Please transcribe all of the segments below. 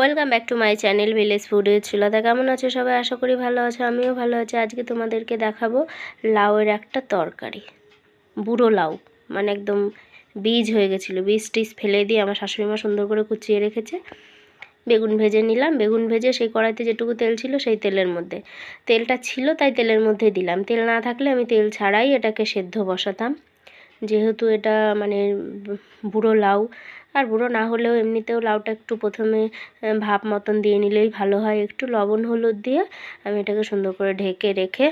Welcome back to my channel village food চুলাতে কেমন আছো সবাই? আশা করি ভালো আছো, আমিও ভালো আছি। আজকে তোমাদেরকে দেখাবো লাউয়ের একটা তরকারি। বুড়ো লাউ মানে একদম বীজ হয়ে গেছিল। বীজ টিজ ফেলে দিয়ে আমার শাশুড়ি মা সুন্দর করে কুচিয়ে রেখেছে। বেগুন ভেজে নিলাম। বেগুন ভেজে সেই কড়াইতে যেটুকু তেল ছিল সেই তেলের মধ্যে। তেলটা ছিল, তাই তেলের মধ্যে দিলাম। তেল না থাকলে আমি তেল ছাড়াই এটাকে সেদ্ধ বসাতাম। যেহেতু এটা মানে বুড়ো লাউ, আর বুড়ো না হলেও এমনিতেও লাউটা একটু প্রথমে ভাপ মতন দিয়ে নিলেই ভালো হয়। একটু লবণ হলুদ দিয়ে আমি এটাকে সুন্দর করে ঢেকে রেখে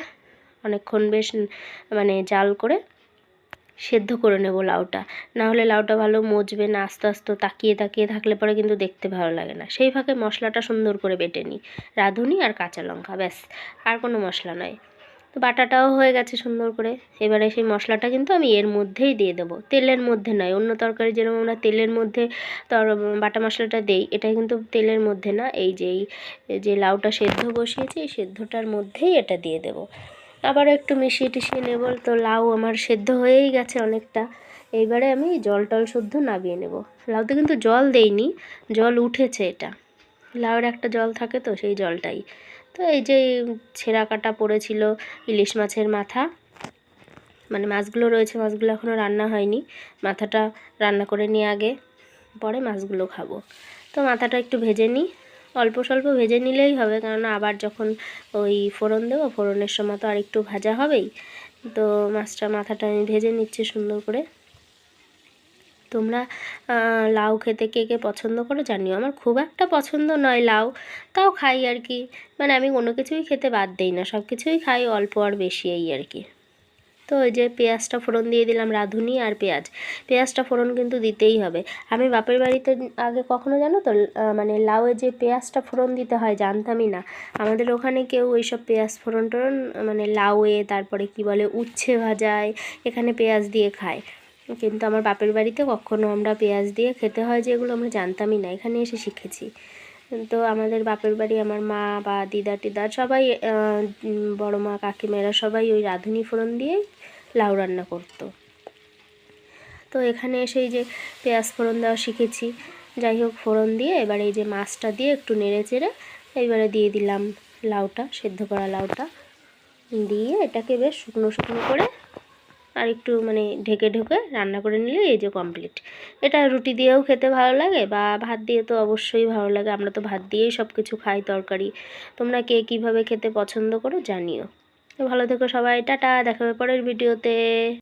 অনেকক্ষণ বেশ মানে জাল করে সেদ্ধ করে নেব লাউটা। না হলে লাউটা ভালো মজবে না আস্তে আস্তে তাকিয়ে তাকিয়ে থাকলে পরে কিন্তু দেখতে ভালো লাগে না। সেই ফাঁকে মশলাটা সুন্দর করে বেটে নিই। রাঁধুনি আর কাঁচা লঙ্কা, ব্যাস। আর কোনো মশলা নয়। তো বাটাটাও হয়ে গেছে সুন্দর করে। এবারে সেই মশলাটা কিন্তু আমি এর মধ্যেই দিয়ে দেবো। তেলের মধ্যে নয়, অন্য তরকারি যেরকম আমরা তেলের মধ্যে তর, বাটা মশলাটা দেই এটা কিন্তু তেলের মধ্যে না, এই যে এই যে লাউটা সেদ্ধ বসিয়েছি, এই সেদ্ধটার মধ্যেই এটা দিয়ে দেবো। আবার একটু মিশিয়ে টিশিয়ে নেব, তো লাউ আমার সেদ্ধ হয়েই গেছে অনেকটা। এইবারে আমি জল টল শুদ্ধ নামিয়ে নেব। লাউতে কিন্তু জল দেইনি, জল উঠেছে এটা। লাউয়ের একটা জল থাকে তো সেই জলটাই। তো এই যে ছেঁড়া কাটা পড়েছিল ইলিশ মাছের মাথা মানে মাছগুলো রয়েছে, মাছগুলো এখনও রান্না হয়নি। মাথাটা রান্না করে নিয়ে আগে, পরে মাছগুলো খাব। তো মাথাটা একটু ভেজে নিই। অল্প স্বল্প ভেজে নিলেই হবে, কেননা আবার যখন ওই ফোড়ন দেবো, ফোড়নের সময় তো আর একটু ভাজা হবেই। তো মাছটা, মাথাটা আমি ভেজে নিচ্ছি সুন্দর করে। তোমরা লাউ খেতে কে কে পছন্দ করো জানিও। আমার খুব একটা পছন্দ নয় লাউ, তাও খাই আর কি। মানে আমি কোনো কিছুই খেতে বাদ দিই না, সব কিছুই খাই, অল্প আর বেশি এই আর কি। তো ওই যে পেঁয়াজটা ফোড়ন দিয়ে দিলাম, রাঁধুনি আর পেঁয়াজ। পেঁয়াজটা ফোড়ন কিন্তু দিতেই হবে। আমি বাপের বাড়িতে আগে কখনো জানো তো মানে লাউয়ে যে পেঁয়াজটা ফোড়ন দিতে হয়, জানতামই না। আমাদের ওখানে কেউ ওইসব পেঁয়াজ ফোড়ন টোড়ন মানে লাউয়ে, তারপরে কি বলে, উচ্ছে ভাজায়, এখানে পেঁয়াজ দিয়ে খায়। কিন্তু আমার বাপের বাড়িতে কখনো আমরা পেঁয়াজ দিয়ে খেতে হয় যে এগুলো আমরা জানতামই না, এখানে এসে শিখেছি। তো আমাদের বাপের বাড়ি আমার মা বা দিদা টিদা সবাই বড় মা কাকিমেরা সবাই ওই রাঁধুনি ফোড়ন দিয়েই লাউ রান্না করতো। তো এখানে এসে এই যে পেঁয়াজ ফোড়ন দেওয়া শিখেছি। যাই হোক, ফোড়ন দিয়ে এবার এই যে মাছটা দিয়ে একটু নেড়ে চেড়ে এবারে দিয়ে দিলাম লাউটা, সেদ্ধ করা লাউটা। দিয়ে এটাকে বেশ শুকনো শুকনো করে আর একটু মানে ঢেকে ঢুকে রান্না করে নিলে এই যে কমপ্লিট এটা রুটি দিয়েও খেতে ভালো লাগে বা ভাত দিয়ে তো অবশ্যই ভালো লাগে। আমরা তো ভাত দিয়েই সব কিছু খাই তরকারি। তোমরা কে কীভাবে খেতে পছন্দ করো জানিও। ভালো থেকো সবাই, টাটা দেখাবে পরের ভিডিওতে